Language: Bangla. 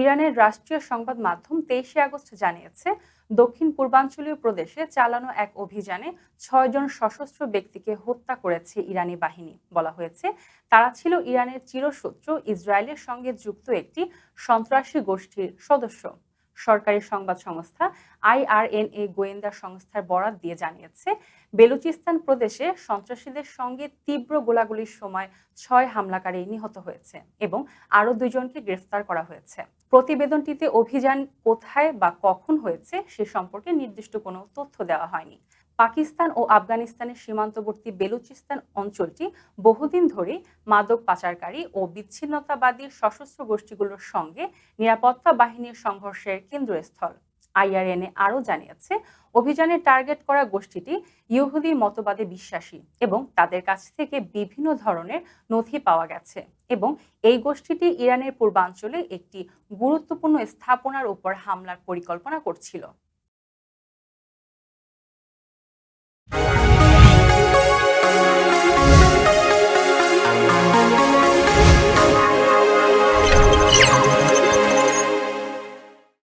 ইরানের রাষ্ট্রীয় সংবাদ মাধ্যম তেইশে আগস্ট জানিয়েছে, দক্ষিণ পূর্বাঞ্চলীয় প্রদেশে চালানো এক অভিযানে ছয়জন সশস্ত্র ব্যক্তিকে হত্যা করেছে ইরানি বাহিনী। বলা হয়েছে, তারা ছিল ইরানের চিরশত্রু, ইসরায়েলের সঙ্গে যুক্ত একটি সন্ত্রাসী গোষ্ঠীর সদস্য। সরকারি সংবাদ সংস্থা আইআরএনএ গোয়েন্দা সংস্থার বরাত দিয়ে জানিয়েছে, বেলুচিস্তান প্রদেশে সন্ত্রাসীদের সঙ্গে তীব্র গোলাগুলির সময় ছয় হামলাকারী নিহত হয়েছে এবং আরও দুজনকে গ্রেফতার করা হয়েছে। প্রতিবেদনটিতে অভিযান কোথায় বা কখন হয়েছে সে সম্পর্কে নির্দিষ্ট কোনো তথ্য দেওয়া হয়নি। পাকিস্তান ও আফগানিস্তানের সীমান্তবর্তী বেলুচিস্তান অঞ্চলটি বহুদিন ধরেই মাদক পাচারকারী ও বিচ্ছিন্নতাবাদী সশস্ত্র গোষ্ঠীগুলোর সঙ্গে নিরাপত্তা বাহিনীর সংঘর্ষের কেন্দ্রস্থল। আইআরএনএ আরও জানিয়েছে, অভিযানে টার্গেট করা গোষ্ঠীটি ইহুদি মতবাদে বিশ্বাসী এবং তাদের কাছ থেকে বিভিন্ন ধরনের নথি পাওয়া গেছে এবং এই গোষ্ঠীটি ইরানের পূর্বাঞ্চলে একটি গুরুত্বপূর্ণ স্থাপনার উপর হামলার পরিকল্পনা করছিল।